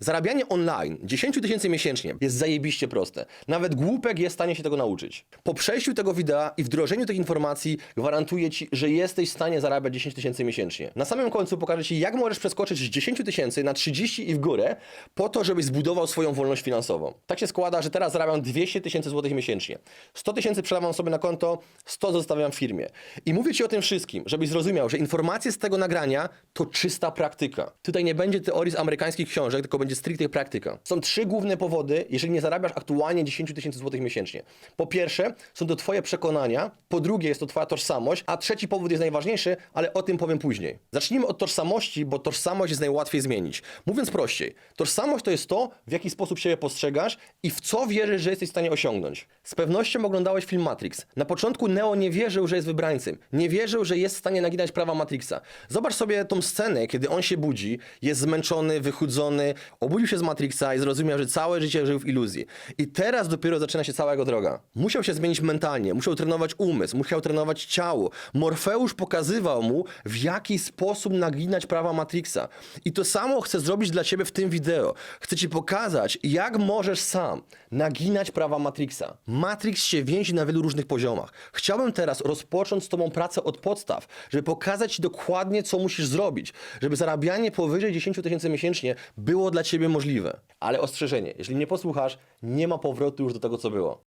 Zarabianie online 10 tysięcy miesięcznie jest zajebiście proste. Nawet głupek jest w stanie się tego nauczyć. Po przejściu tego widea i wdrożeniu tych informacji gwarantuję Ci, że jesteś w stanie zarabiać 10 tysięcy miesięcznie. Na samym końcu pokażę Ci, jak możesz przeskoczyć z 10 tysięcy na 30 i w górę po to, żebyś zbudował swoją wolność finansową. Tak się składa, że teraz zarabiam 200 tysięcy złotych miesięcznie. 100 tysięcy przelewam sobie na konto, 100 zostawiam w firmie. I mówię Ci o tym wszystkim, żebyś zrozumiał, że informacje z tego nagrania to czysta praktyka. Tutaj nie będzie teorii z amerykańskich książek, tylko będzie stricte praktyka. Są trzy główne powody, jeżeli nie zarabiasz aktualnie 10 tysięcy złotych miesięcznie. Po pierwsze, są to Twoje przekonania, po drugie, jest to Twoja tożsamość, a trzeci powód jest najważniejszy, ale o tym powiem później. Zacznijmy od tożsamości, bo tożsamość jest najłatwiej zmienić. Mówiąc prościej, tożsamość to jest to, w jaki sposób siebie postrzegasz i w co wierzysz, że jesteś w stanie osiągnąć. Z pewnością oglądałeś film Matrix. Na początku Neo nie wierzył, że jest wybrańcem. Nie wierzył, że jest w stanie naginać prawa Matrixa. Zobacz sobie tą scenę, kiedy on się budzi, jest zmęczony, wychudzony, obudził się z Matrixa i zrozumiał, że całe życie żył w iluzji. I teraz dopiero zaczyna się cała jego droga. Musiał się zmienić mentalnie, musiał trenować umysł, musiał trenować ciało. Morfeusz pokazywał mu, w jaki sposób naginać prawa Matrixa. I to samo chcę zrobić dla ciebie w tym wideo. Chcę ci pokazać, jak możesz sam naginać prawa Matrixa. Matrix się więzi na wielu różnych poziomach. Chciałbym teraz rozpocząć z tobą pracę od podstaw, żeby pokazać ci dokładnie, co musisz zrobić, żeby zarabianie powyżej 10 tysięcy miesięcznie było dla ciebie możliwe. Ale ostrzeżenie, jeśli nie posłuchasz, nie ma powrotu już do tego, co było.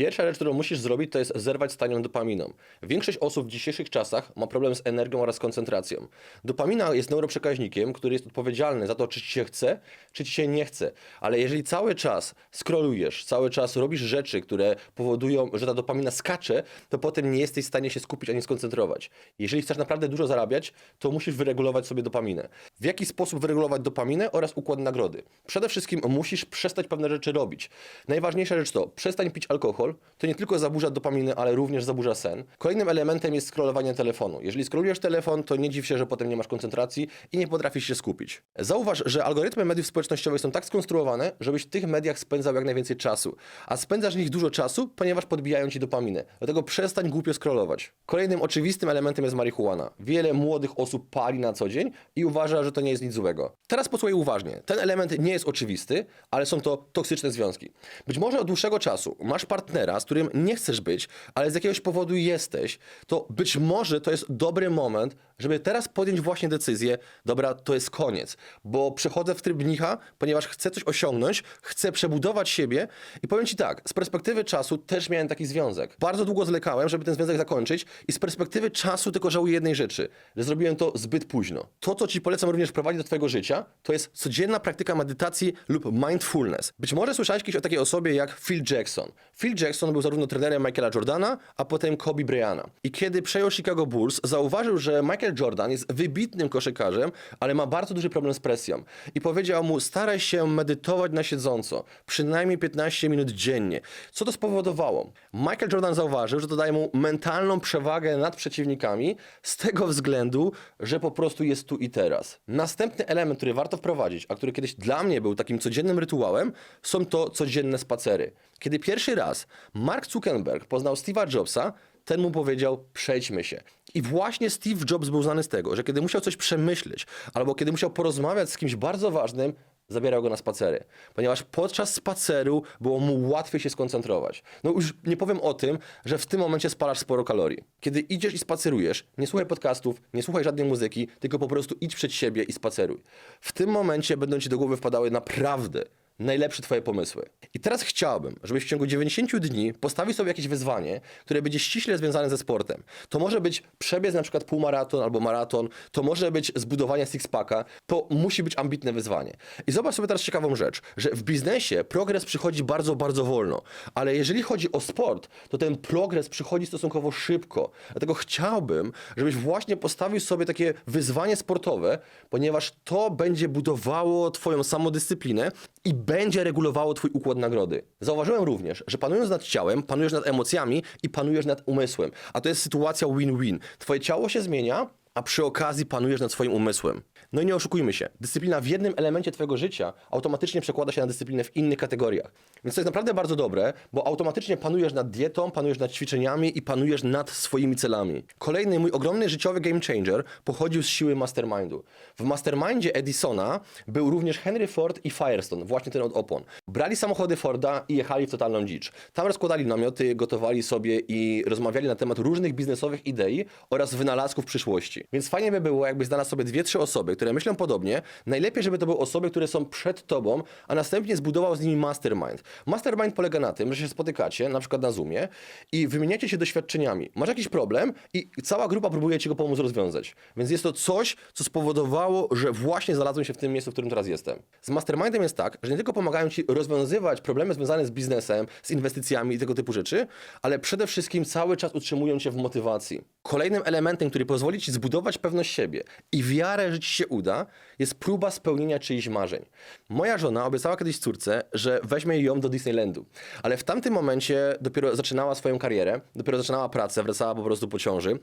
Pierwsza rzecz, którą musisz zrobić, to jest zerwać z tanią dopaminą. Większość osób w dzisiejszych czasach ma problem z energią oraz koncentracją. Dopamina jest neuroprzekaźnikiem, który jest odpowiedzialny za to, czy ci się chce, czy ci się nie chce. Ale jeżeli cały czas scrollujesz, cały czas robisz rzeczy, które powodują, że ta dopamina skacze, to potem nie jesteś w stanie się skupić ani skoncentrować. Jeżeli chcesz naprawdę dużo zarabiać, to musisz wyregulować sobie dopaminę. W jaki sposób wyregulować dopaminę oraz układ nagrody? Przede wszystkim musisz przestać pewne rzeczy robić. Najważniejsza rzecz to przestań pić alkohol, to nie tylko zaburza dopaminę, ale również zaburza sen. Kolejnym elementem jest scrollowanie telefonu. Jeżeli scrollujesz telefon, to nie dziw się, że potem nie masz koncentracji i nie potrafisz się skupić. Zauważ, że algorytmy mediów społecznościowych są tak skonstruowane, żebyś w tych mediach spędzał jak najwięcej czasu. A spędzasz w nich dużo czasu, ponieważ podbijają ci dopaminę. Dlatego przestań głupio scrollować. Kolejnym oczywistym elementem jest marihuana. Wiele młodych osób pali na co dzień i uważa, że to nie jest nic złego. Teraz posłuchaj uważnie. Ten element nie jest oczywisty, ale są to toksyczne związki. Być może od dłuższego czasu masz partnera, z którym nie chcesz być, ale z jakiegoś powodu jesteś, to być może to jest dobry moment, żeby teraz podjąć właśnie decyzję, dobra, to jest koniec, bo przechodzę w tryb mnicha, ponieważ chcę coś osiągnąć, chcę przebudować siebie i powiem Ci tak, z perspektywy czasu też miałem taki związek. Bardzo długo zwlekałem, żeby ten związek zakończyć i z perspektywy czasu tylko żałuję jednej rzeczy, że zrobiłem to zbyt późno. To, co Ci polecam również wprowadzić do Twojego życia, to jest codzienna praktyka medytacji lub mindfulness. Być może słyszałeś kiedyś o takiej osobie jak Phil Jackson. Phil Jackson był zarówno trenerem Michaela Jordana, a potem Kobe Bryana. I kiedy przejął Chicago Bulls, zauważył, że Michael Jordan jest wybitnym koszykarzem, ale ma bardzo duży problem z presją. I powiedział mu, staraj się medytować na siedząco, przynajmniej 15 minut dziennie. Co to spowodowało? Michael Jordan zauważył, że to daje mu mentalną przewagę nad przeciwnikami z tego względu, że po prostu jest tu i teraz. Następny element, który warto wprowadzić, a który kiedyś dla mnie był takim codziennym rytuałem, są to codzienne spacery. Kiedy pierwszy raz Mark Zuckerberg poznał Steve'a Jobsa, ten mu powiedział: przejdźmy się. I właśnie Steve Jobs był znany z tego, że kiedy musiał coś przemyśleć, albo kiedy musiał porozmawiać z kimś bardzo ważnym, zabierał go na spacery. Ponieważ podczas spaceru było mu łatwiej się skoncentrować. No już nie powiem o tym, że w tym momencie spalasz sporo kalorii. Kiedy idziesz i spacerujesz, nie słuchaj podcastów, nie słuchaj żadnej muzyki, tylko po prostu idź przed siebie i spaceruj. W tym momencie będą ci do głowy wpadały naprawdę najlepsze twoje pomysły. I teraz chciałbym, żebyś w ciągu 90 dni postawił sobie jakieś wyzwanie, które będzie ściśle związane ze sportem. To może być przebieg na przykład półmaraton albo maraton, to może być zbudowanie six-packa, to musi być ambitne wyzwanie. I zobacz sobie teraz ciekawą rzecz, że w biznesie progres przychodzi bardzo, bardzo wolno, ale jeżeli chodzi o sport, to ten progres przychodzi stosunkowo szybko. Dlatego chciałbym, żebyś właśnie postawił sobie takie wyzwanie sportowe, ponieważ to będzie budowało twoją samodyscyplinę i będzie regulowało twój układ nagrody. Zauważyłem również, że panując nad ciałem, panujesz nad emocjami i panujesz nad umysłem. A to jest sytuacja win-win. Twoje ciało się zmienia, a przy okazji panujesz nad swoim umysłem. No i nie oszukujmy się, dyscyplina w jednym elemencie twojego życia automatycznie przekłada się na dyscyplinę w innych kategoriach. Więc to jest naprawdę bardzo dobre, bo automatycznie panujesz nad dietą, panujesz nad ćwiczeniami i panujesz nad swoimi celami. Kolejny mój ogromny życiowy game changer pochodził z siły mastermindu. W mastermindzie Edisona był również Henry Ford i Firestone, właśnie ten od opon. Brali samochody Forda i jechali w totalną dzicz. Tam rozkładali namioty, gotowali sobie i rozmawiali na temat różnych biznesowych idei oraz wynalazków przyszłości. Więc fajnie by było, jakbyś znalazł sobie dwie, trzy osoby, które myślą podobnie. Najlepiej, żeby to były osoby, które są przed tobą, a następnie zbudował z nimi mastermind. Mastermind polega na tym, że się spotykacie, na przykład na Zoomie i wymieniacie się doświadczeniami. Masz jakiś problem i cała grupa próbuje ci go pomóc rozwiązać. Więc jest to coś, co spowodowało, że właśnie znalazłem się w tym miejscu, w którym teraz jestem. Z mastermindem jest tak, że nie tylko pomagają ci rozwiązywać problemy związane z biznesem, z inwestycjami i tego typu rzeczy, ale przede wszystkim cały czas utrzymują cię w motywacji. Kolejnym elementem, który pozwoli ci zbudować pewność siebie i wiarę, że ci się uda, jest próba spełnienia czyichś marzeń. Moja żona obiecała kiedyś córce, że weźmie ją do Disneylandu, ale w tamtym momencie dopiero zaczynała swoją karierę, dopiero zaczynała pracę, wracała po prostu po ciąży.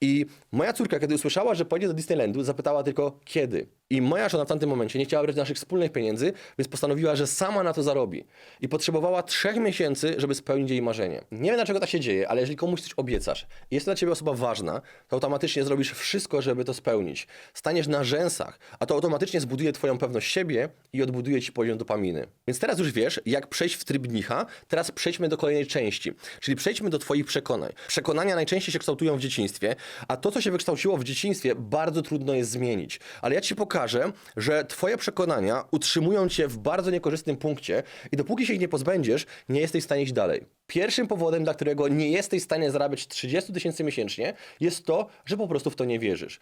I moja córka, kiedy usłyszała, że pojedzie do Disneylandu, zapytała tylko kiedy. I moja żona w tamtym momencie nie chciała brać naszych wspólnych pieniędzy, więc postanowiła, że sama na to zarobi. I potrzebowała trzech miesięcy, żeby spełnić jej marzenie. Nie wiem dlaczego tak się dzieje, ale jeżeli komuś coś obiecasz i jest to dla ciebie osoba ważna, to automatycznie zrobisz wszystko, żeby to spełnić. Staniesz na rzęsach, a to automatycznie zbuduje twoją pewność siebie i odbuduje ci poziom dopaminy. Więc teraz już wiesz, jak przejść w tryb mnicha, teraz przejdźmy do kolejnej części, czyli przejdźmy do twoich przekonań. Przekonania najczęściej się kształtują w dzieciństwie, a to, co się wykształciło w dzieciństwie, bardzo trudno jest zmienić. Ale ja ci pokażę, że twoje przekonania utrzymują cię w bardzo niekorzystnym punkcie i dopóki się ich nie pozbędziesz, nie jesteś w stanie iść dalej. Pierwszym powodem, dla którego nie jesteś w stanie zarabiać 30 tysięcy miesięcznie, jest to, że po prostu w to nie wierzysz.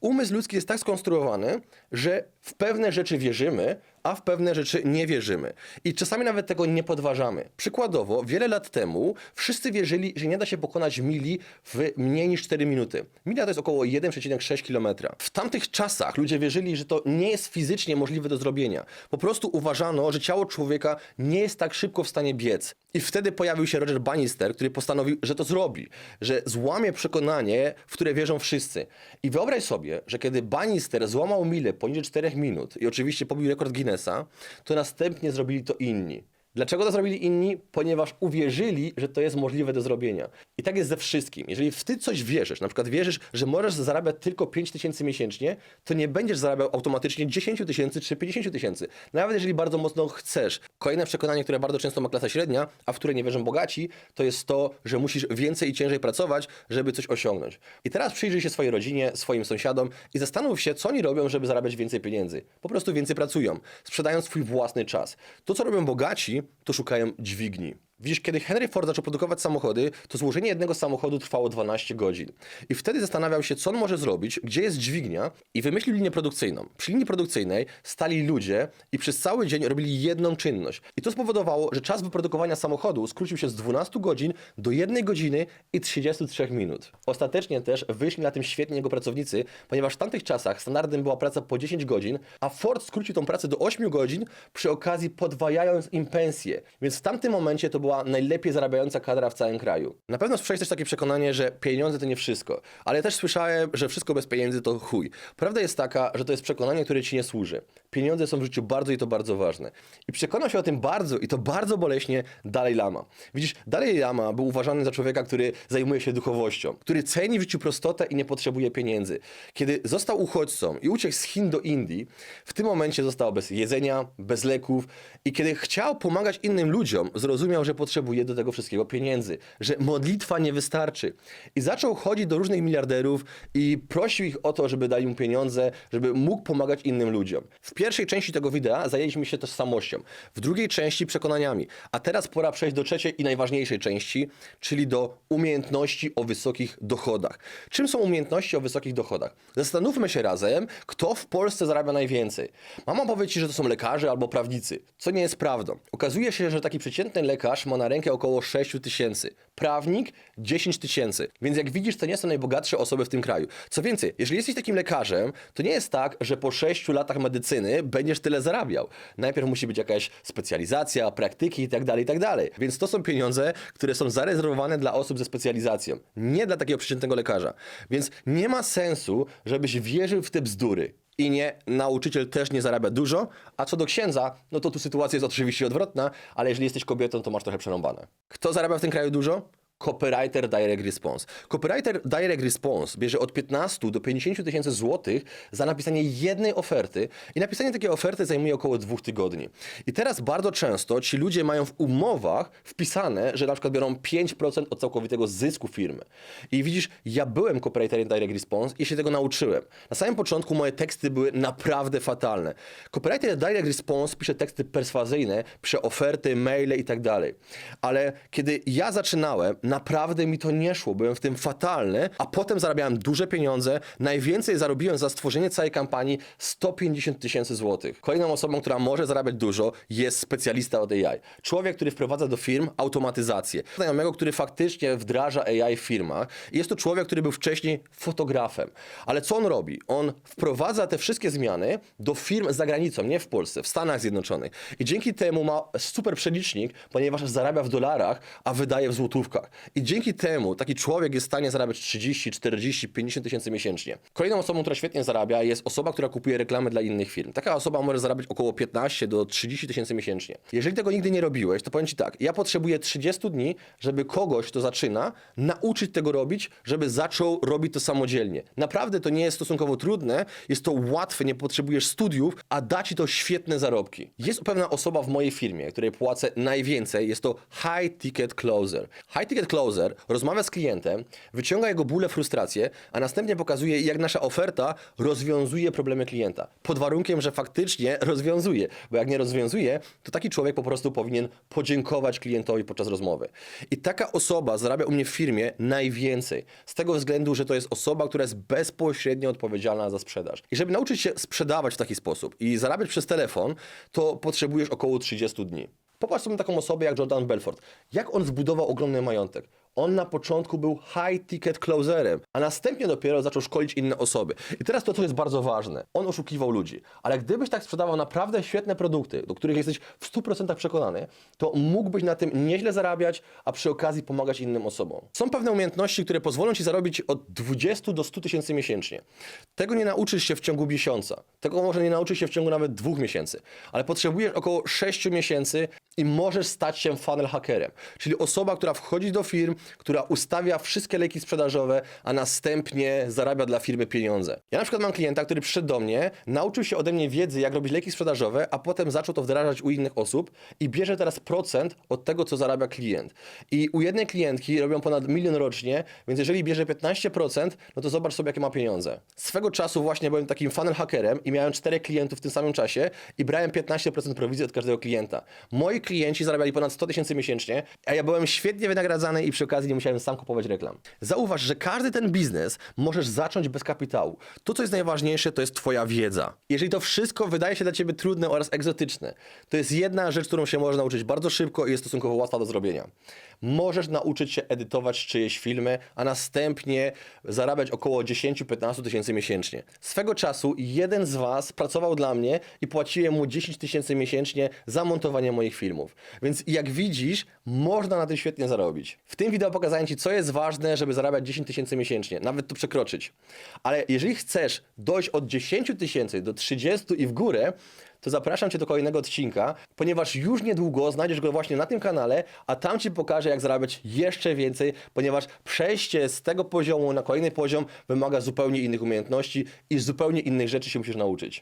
Umysł ludzki jest tak skonstruowany, że w pewne rzeczy wierzymy, a w pewne rzeczy nie wierzymy. I czasami nawet tego nie podważamy. Przykładowo, wiele lat temu wszyscy wierzyli, że nie da się pokonać mili w mniej niż 4 minuty. Mila to jest około 1,6 km. W tamtych czasach ludzie wierzyli, że to nie jest fizycznie możliwe do zrobienia. Po prostu uważano, że ciało człowieka nie jest tak szybko w stanie biec. I wtedy pojawił się Roger Bannister, który postanowił, że to zrobi, że złamie przekonanie, w które wierzą wszyscy. I wyobraź sobie, że kiedy Bannister złamał milę poniżej 4 minut i oczywiście pobił rekord Guinnessa, to następnie zrobili to inni. Dlaczego to zrobili inni? Ponieważ uwierzyli, że to jest możliwe do zrobienia. I tak jest ze wszystkim. Jeżeli w ty coś wierzysz, na przykład wierzysz, że możesz zarabiać tylko 5 tysięcy miesięcznie, to nie będziesz zarabiał automatycznie 10 tysięcy czy 50 tysięcy. Nawet jeżeli bardzo mocno chcesz. Kolejne przekonanie, które bardzo często ma klasa średnia, a w które nie wierzą bogaci, to jest to, że musisz więcej i ciężej pracować, żeby coś osiągnąć. I teraz przyjrzyj się swojej rodzinie, swoim sąsiadom i zastanów się, co oni robią, żeby zarabiać więcej pieniędzy. Po prostu więcej pracują, sprzedają swój własny czas. To, co robią bogaci, to szukają dźwigni. Widzisz, kiedy Henry Ford zaczął produkować samochody, to złożenie jednego samochodu trwało 12 godzin. I wtedy zastanawiał się, co on może zrobić, gdzie jest dźwignia i wymyślił linię produkcyjną. Przy linii produkcyjnej stali ludzie i przez cały dzień robili jedną czynność. I to spowodowało, że czas wyprodukowania samochodu skrócił się z 12 godzin do 1 godziny i 33 minut. Ostatecznie też wyszli na tym świetnie jego pracownicy, ponieważ w tamtych czasach standardem była praca po 10 godzin, a Ford skrócił tą pracę do 8 godzin, przy okazji podwajając im pensję. Więc w tamtym momencie to była najlepiej zarabiająca kadra w całym kraju. Na pewno słyszałeś też takie przekonanie, że pieniądze to nie wszystko, ale ja też słyszałem, że wszystko bez pieniędzy to chuj. Prawda jest taka, że to jest przekonanie, które ci nie służy. Pieniądze są w życiu bardzo i to bardzo ważne. I przekonał się o tym bardzo i to bardzo boleśnie Dalai Lama. Widzisz, Dalai Lama był uważany za człowieka, który zajmuje się duchowością, który ceni w życiu prostotę i nie potrzebuje pieniędzy. Kiedy został uchodźcą i uciekł z Chin do Indii, w tym momencie został bez jedzenia, bez leków i kiedy chciał pomagać innym ludziom, zrozumiał, że potrzebuje do tego wszystkiego pieniędzy, że modlitwa nie wystarczy. I zaczął chodzić do różnych miliarderów i prosił ich o to, żeby dali mu pieniądze, żeby mógł pomagać innym ludziom. W pierwszej części tego wideo zajęliśmy się tożsamością, w drugiej części przekonaniami, a teraz pora przejść do trzeciej i najważniejszej części, czyli do umiejętności o wysokich dochodach. Czym są umiejętności o wysokich dochodach? Zastanówmy się razem, kto w Polsce zarabia najwięcej. Mama powie ci, że to są lekarze albo prawnicy, co nie jest prawdą. Okazuje się, że taki przeciętny lekarz ma na rękę około 6 tysięcy. prawnik 10 tysięcy. Więc jak widzisz, to nie są najbogatsze osoby w tym kraju. Co więcej, jeżeli jesteś takim lekarzem, to nie jest tak, że po 6 latach medycyny będziesz tyle zarabiał. Najpierw musi być jakaś specjalizacja, praktyki itd., itd. Więc to są pieniądze, które są zarezerwowane dla osób ze specjalizacją, nie dla takiego przeciętnego lekarza. Więc nie ma sensu, żebyś wierzył w te bzdury. I nie, nauczyciel też nie zarabia dużo, a co do księdza, no to tu sytuacja jest oczywiście odwrotna, ale jeżeli jesteś kobietą, to masz trochę przerąbane. Kto zarabia w tym kraju dużo? Copywriter Direct Response. Copywriter Direct Response bierze od 15 do 50 tysięcy złotych za napisanie jednej oferty i napisanie takiej oferty zajmuje około dwóch tygodni. I teraz bardzo często ci ludzie mają w umowach wpisane, że na przykład biorą 5% od całkowitego zysku firmy. I widzisz, ja byłem copywriterem Direct Response i się tego nauczyłem. Na samym początku moje teksty były naprawdę fatalne. Copywriter Direct Response pisze teksty perswazyjne, pisze oferty, maile i tak dalej. Ale kiedy ja zaczynałem, naprawdę mi to nie szło, byłem w tym fatalny, a potem zarabiałem duże pieniądze. Najwięcej zarobiłem za stworzenie całej kampanii 150 tysięcy złotych. Kolejną osobą, która może zarabiać dużo, jest specjalista od AI. Człowiek, który wprowadza do firm automatyzację. Znajomego, który faktycznie wdraża AI w firmach. Jest to człowiek, który był wcześniej fotografem. Ale co on robi? On wprowadza te wszystkie zmiany do firm za granicą, nie w Polsce, w Stanach Zjednoczonych. I dzięki temu ma super przelicznik, ponieważ zarabia w dolarach, a wydaje w złotówkach. I dzięki temu taki człowiek jest w stanie zarabiać 30, 40, 50 tysięcy miesięcznie. Kolejną osobą, która świetnie zarabia, jest osoba, która kupuje reklamy dla innych firm. Taka osoba może zarabiać około 15 do 30 tysięcy miesięcznie. Jeżeli tego nigdy nie robiłeś, to powiem Ci tak, ja potrzebuję 30 dni, żeby kogoś, kto zaczyna, nauczyć tego robić, żeby zaczął robić to samodzielnie. Naprawdę to nie jest stosunkowo trudne, jest to łatwe, nie potrzebujesz studiów, a da Ci to świetne zarobki. Jest pewna osoba w mojej firmie, której płacę najwięcej, jest to High Ticket Closer. High Ticket Closer rozmawia z klientem, wyciąga jego bóle, frustracje, a następnie pokazuje, jak nasza oferta rozwiązuje problemy klienta. Pod warunkiem, że faktycznie rozwiązuje, bo jak nie rozwiązuje, to taki człowiek po prostu powinien podziękować klientowi podczas rozmowy. I taka osoba zarabia u mnie w firmie najwięcej, z tego względu, że to jest osoba, która jest bezpośrednio odpowiedzialna za sprzedaż. I żeby nauczyć się sprzedawać w taki sposób i zarabiać przez telefon, to potrzebujesz około 30 dni. Popatrz sobie na taką osobę jak Jordan Belfort. Jak on zbudował ogromny majątek? On na początku był high ticket closerem, a następnie dopiero zaczął szkolić inne osoby. I teraz to, co jest bardzo ważne. On oszukiwał ludzi. Ale gdybyś tak sprzedawał naprawdę świetne produkty, do których jesteś w 100% przekonany, to mógłbyś na tym nieźle zarabiać, a przy okazji pomagać innym osobom. Są pewne umiejętności, które pozwolą ci zarobić od 20 do 100 tysięcy miesięcznie. Tego nie nauczysz się w ciągu miesiąca. Tego może nie nauczysz się w ciągu nawet dwóch miesięcy. Ale potrzebujesz około 6 miesięcy i możesz stać się funnel hackerem. Czyli osoba, która wchodzi do firm, która ustawia wszystkie leki sprzedażowe, a następnie zarabia dla firmy pieniądze. Ja na przykład mam klienta, który przyszedł do mnie, nauczył się ode mnie wiedzy, jak robić leki sprzedażowe, a potem zaczął to wdrażać u innych osób i bierze teraz procent od tego, co zarabia klient. I u jednej klientki robią ponad milion rocznie, więc jeżeli bierze 15%, no to zobacz sobie, jakie ma pieniądze. Swego czasu właśnie byłem takim funnel hackerem i miałem czterech klientów w tym samym czasie i brałem 15% prowizji od każdego klienta. Moi klienci zarabiali ponad 100 tysięcy miesięcznie, a ja byłem świetnie wynagradzany i przy okazji nie musiałem sam kupować reklam. Zauważ, że każdy ten biznes możesz zacząć bez kapitału. To, co jest najważniejsze, to jest Twoja wiedza. Jeżeli to wszystko wydaje się dla Ciebie trudne oraz egzotyczne, to jest jedna rzecz, którą się można nauczyć bardzo szybko i jest stosunkowo łatwa do zrobienia. Możesz nauczyć się edytować czyjeś filmy, a następnie zarabiać około 10-15 tysięcy miesięcznie. Swego czasu jeden z Was pracował dla mnie i płaciłem mu 10 tysięcy miesięcznie za montowanie moich filmów. Więc jak widzisz, można na tym świetnie zarobić. W tym wideo pokazałem Ci, co jest ważne, żeby zarabiać 10 tysięcy miesięcznie, nawet to przekroczyć. Ale jeżeli chcesz dojść od 10 tysięcy do 30 i w górę, to zapraszam Cię do kolejnego odcinka, ponieważ już niedługo znajdziesz go właśnie na tym kanale, a tam Ci pokażę, jak zarabiać jeszcze więcej, ponieważ przejście z tego poziomu na kolejny poziom wymaga zupełnie innych umiejętności i zupełnie innych rzeczy się musisz nauczyć.